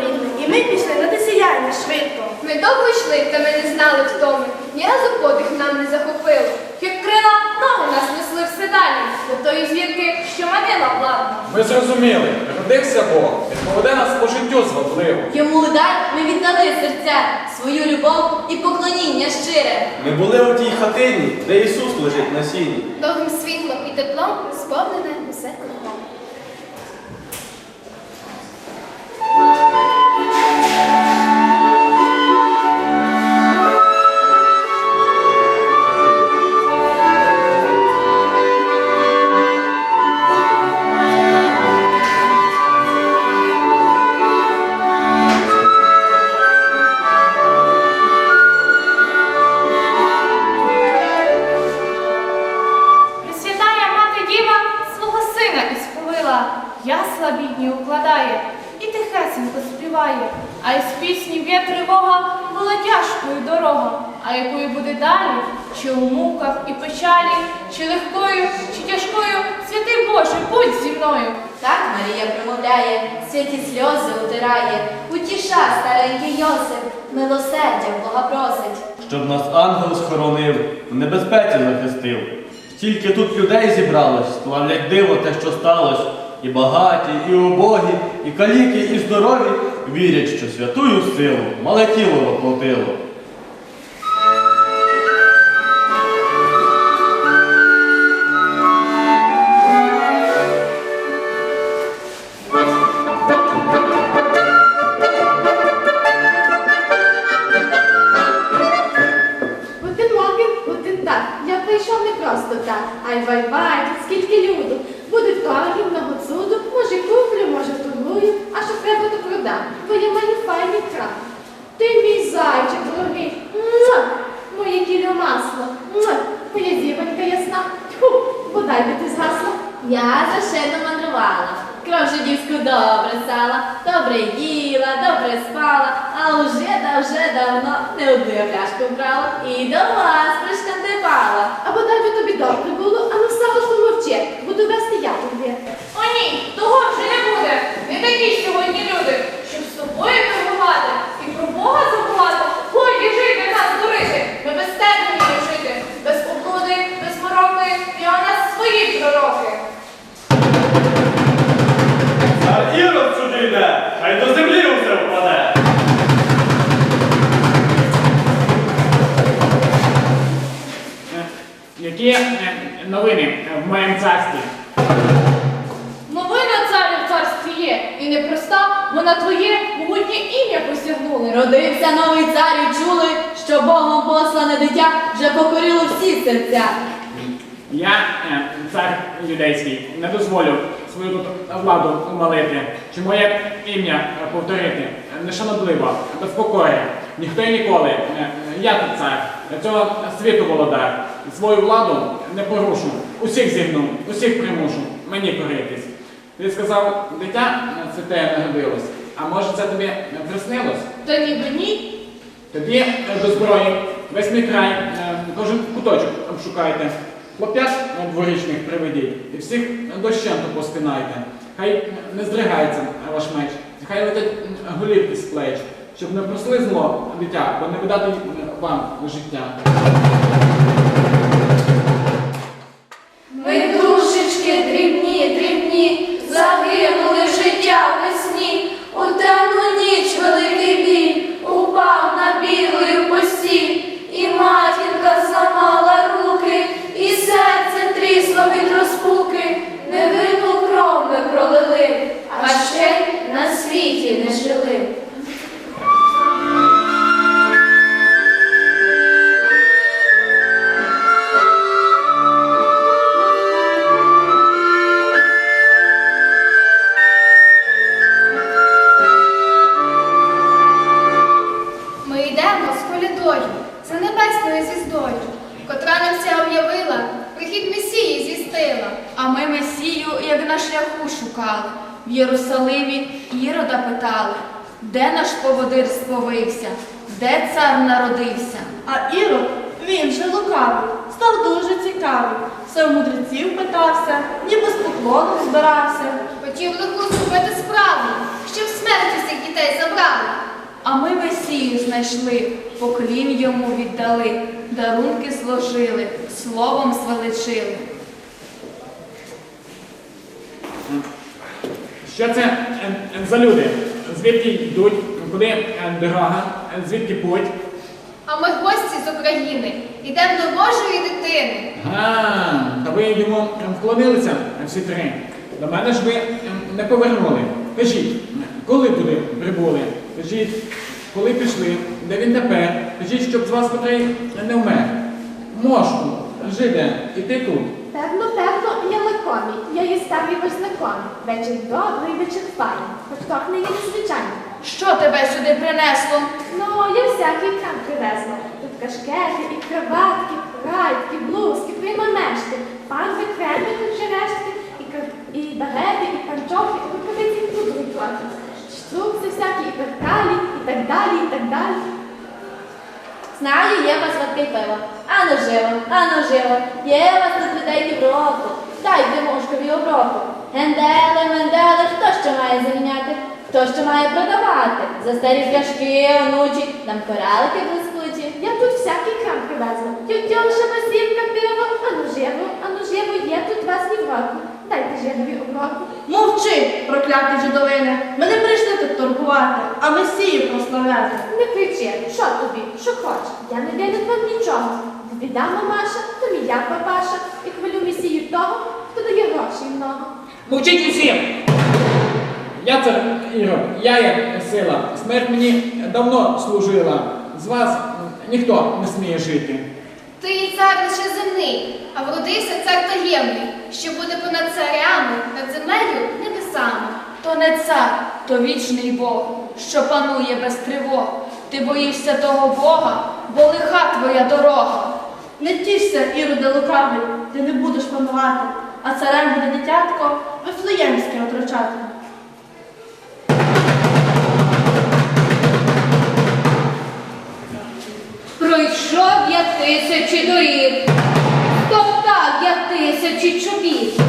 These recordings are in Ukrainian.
рідну, і ми пішли на те сіяння швидко. Ми довго йшли, та ми не знали втоми. Ні разу подих нам не захопило. Як крила ноги нас несли все далі, до тої звірки, що манила владно. Ми зрозуміли, родився Бог, він поведе нас по життю звабливо. Йому дай ми віддали серця, свою любов і поклоніння щире. Ми були у тій хатині, де Ісус лежить на сіні. Довгим світлом і теплом сповнене Thank you. Пісні б'є тривога була тяжкою дорога, а якою буде далі, чи у муках і печалі, чи легкою, чи тяжкою, святий Боже, будь зі мною. Так Марія промовляє, святі сльози утирає, утіша старенький Йосип, милосердя Бога просить. Щоб нас ангел схоронив, в небезпеці захистив. Стільки тут людей зібралось, славлять диво те, що сталося. І багаті, і убогі, і каліки, і здорові вірять, що святую силу мале тіло воплотило. Зайчик дорогий. Моє кільо масло. Моя зіронька ясна. Тьфу, бодай би ти згасла. Я зашедно мандрувала, кров жидівську добре сала, добре їла, добре спала, а уже да вже давно не одну пляшку брала і до вас пришкандипала. А бодай би тобі добре було, а Які е, новини в моєму царстві? Новина царю в царстві є, і непроста, бо на твоє могутнє ім'я посягнули. Родився новий цар і чули, що Богом послане дитя вже покорило всі серця. Я, е, цар юдейський, не дозволю свою тут владу умалити, чи моє ім'я повторити нешанобливо, без покори. Ніхто і ніколи. е, Я тут цар, цього світу володар. Свою владу не порушу. Усіх зігну, усіх примушу, мені коритись. Ти сказав, дитя е, святе народилось. А може це тобі е, приснилось? Та ніби ні. Тоді е, до зброї весь мій край, е, кожен куточок обшукайте. Хлоп'ят е, дворічних приведіть і всіх дощенту поспинайте. Хай не здригається ваш меч, хай летять м, голівки з плеч, щоб не прослизло дитя, бо не видати Pan do życia. Єрусалимі Ірода питали, де наш поводир сповився, де цар народився. А Ірод, він же лукавий, став дуже цікавий. Все мудреців питався, ніби з поклоном збирався. Хотів лиху зробити справу, щоб смерті всіх дітей забрали. А ми Месію знайшли, поклін йому віддали, дарунки зложили, словом звеличили. Що це е, е, за люди? Звідки йдуть? Куди е, дорога? Звідки путь? А ми гості з України. Йдемо до Божої дитини. А, та ви йому вклонилися всі три. До мене ж ви не повернули. Кажіть, коли туди прибули? Кажіть, коли пішли? Де він тепер? Кажіть, щоб з вас котрий не вмер. Мошку, жиде, і ти тут. Певно, певно, я лакомі, я є старий ваш знакомий. Вечір добрий, вечір файний, хоч трохи не є незвичайний. Що тебе сюди принесло? Ну, я всякий крам привезла. Тут кашкети, і краватки, райки, блузки, приманешки, панви, креми, черешки, і, кар- і багети, і панчохи, і рукавиці, і пудри трохи. Штрукси всякі, і перкалі, і так далі, і так далі. Знаю, є вас водки пиво. Ану живо, ану живо. Є у вас тут людей Європу. Дайте мошкові оброку. Гендели, мендели, хто що має заміняти? Хто що має продавати? За старі пляшки, онучі, нам коралики блискучі. Я тут всякий крам привезла. Тютюша, масівка, пиво, ану живо, ану живо, є тут вас ні в року. Дайте жидові оброку. Мовчи, прокляті жидовини. Ми не прийшли тут торгувати, а Месію прославляти. Не кричи, що тобі, що хочеш. Я не винен вам нічого. Біда мамаша, то мій я папаша, і хвалю місію того, хто дає грошей много. Мовчіть усі! Я цар Ірод, я є сила. Смерть мені давно служила. З вас ніхто не сміє жити. Ти і цар лише земний, а вродився цар таємний, що буде понад царями, над землею небесами. То не цар, то вічний Бог, що панує без тривог. Ти боїшся того Бога, бо лиха твоя дорога. Не тішся, Іроде лукавий, ти не будеш панувати, а царем буде дитятко Вифлеємське отрочати. Пройшов я тисячі доріг, топтав я тисячі чобіт,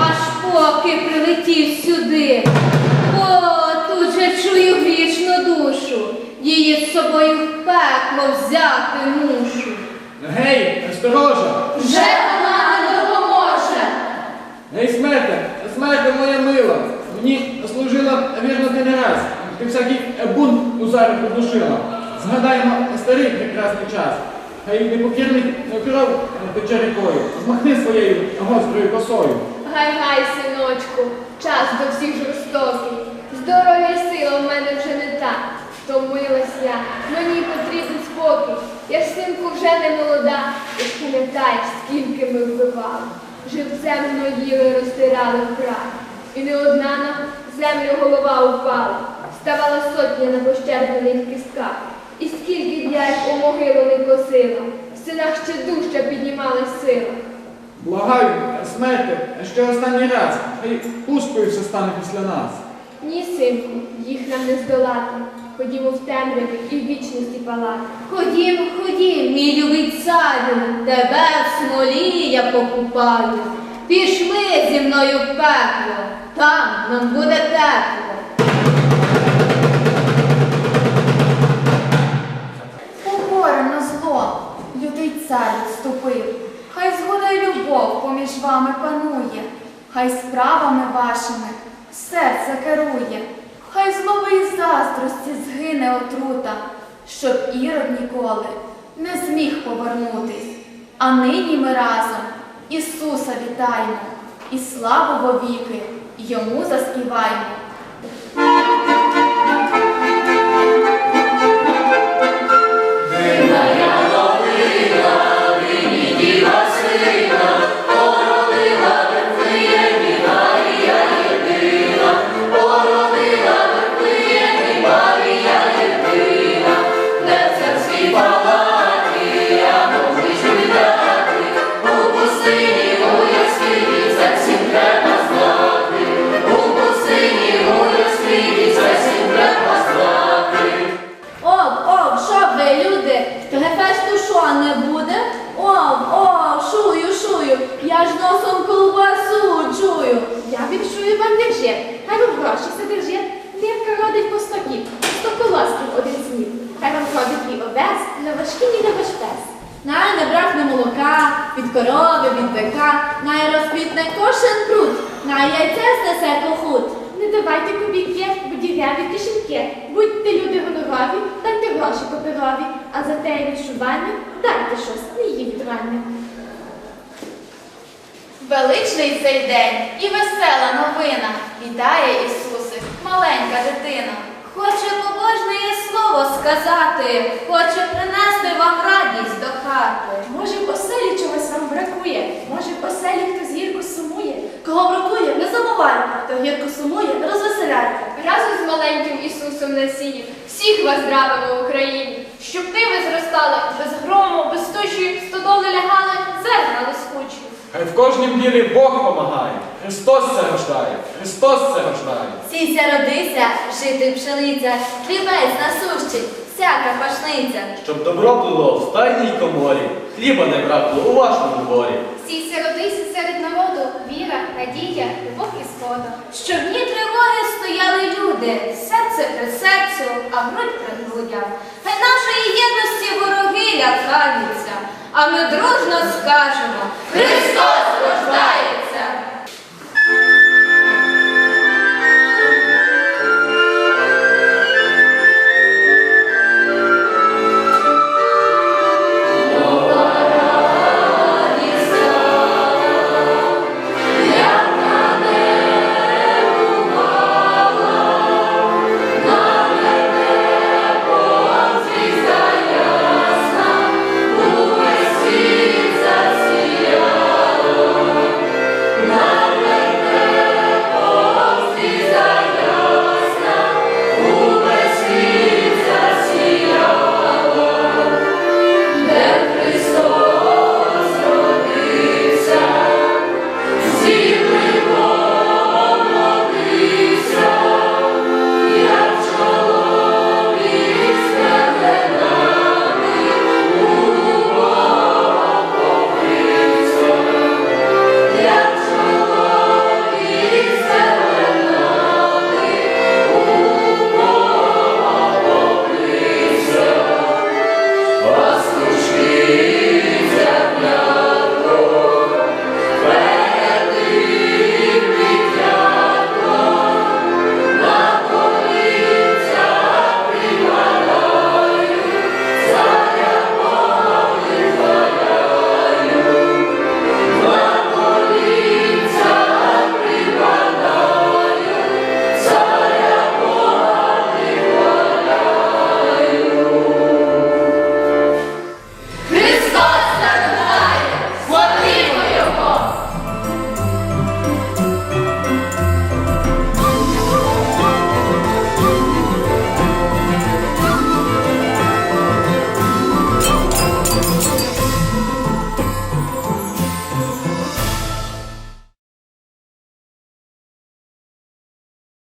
аж поки прилетів сюди. О, тут же чую грішну душу, її з собою в пекло взяти мушу. Гей, сторожа! Вже вона не допоможе. Гей, смерте! Смерте моя мила! Мені служила вірно ти не раз. Ти всякий бунт у зарі подушила. Згадаємо старий прекрасний час. Хай непокірний кров тече рікою. Змахни своєю гострою косою. Гай-гай, синочку, час до всіх жорстокий. Здоров'я й сила в мене вже не та. Втомилась я, мені потрібен спокій. Я ж синку вже не молода, пам'ятаєш, скільки ми вбивали. Живцем гноїли, розтирали вкрай. І не одна на землю голова упала. Ставала сотня на пощерблених кістках. І скільки їх у могилу не косила, в синах ще дужче піднімалась сила. Благаю, смерти, ще останній раз. Хай пусткою все стане після нас. Ні, синку, їх нам не здолати. Ходімо в темряві і в вічності палати. Ходім, ходім, мій любий царю, тебе в смолі я покупаю. Пішли зі мною в пекло, там нам буде тепло. Покора на зло, лютий цар відступив. Хай згода й любов поміж вами панує, хай справами вашими серце керує, хай злобої заздрості згине отрута, щоб ірод ніколи не зміг повернутись. А нині ми разом Ісуса вітаємо і славу вовіки йому заспіваємо. Люди, то гефесту що не буде? Ом, о, шую, шую, я ж носом колбасу чую. Я відшую вам держи, хай вам гроші все держи. Дівка родить по стокі, сто колосків один снів. Хай вам ходить і овес, на важкі ні не ваш пес. Най не бракне молока, від корови, від бика, най розквітне кошен пруд, най яйце снесе кохут. Не давайте кубіки, будів'яві кишеньки. Будьте люди гонорові, дайте гроші паперові, а за те відшування дайте щось, не їм рання. Величний цей день і весела новина. Вітає Ісусик, маленька дитина. Хоче побожне слово сказати, хоче принести вам радість до хати. Може, в оселі чогось вам бракує, може, в оселі хтось гірко сумує. Кого бракує, не забувайте, хто гірко сумує, розвеселяйте. Разом з маленьким Ісусом на сіні всіх вас здравимо в Україні. Щоб диви зростали без грому, без тучі, стодоли лягали, зерна лискучі. Хай в кожнім ділі Бог помагає. Христос це рождає, Христос це рождає. Сійся, родися, жити пшениця, хлібець насущий, всяка пашниця. Щоб добро було в стайній коморі, хліба не бракло у вашому дворі. Всі родися серед народу, віра, надія, любов і згода. Щоб дні тривоги стояли люди, серце при серцю, а грудь при грудях. Хай нашої єдності вороги лякаються, а ми дружно скажемо Христос рождає!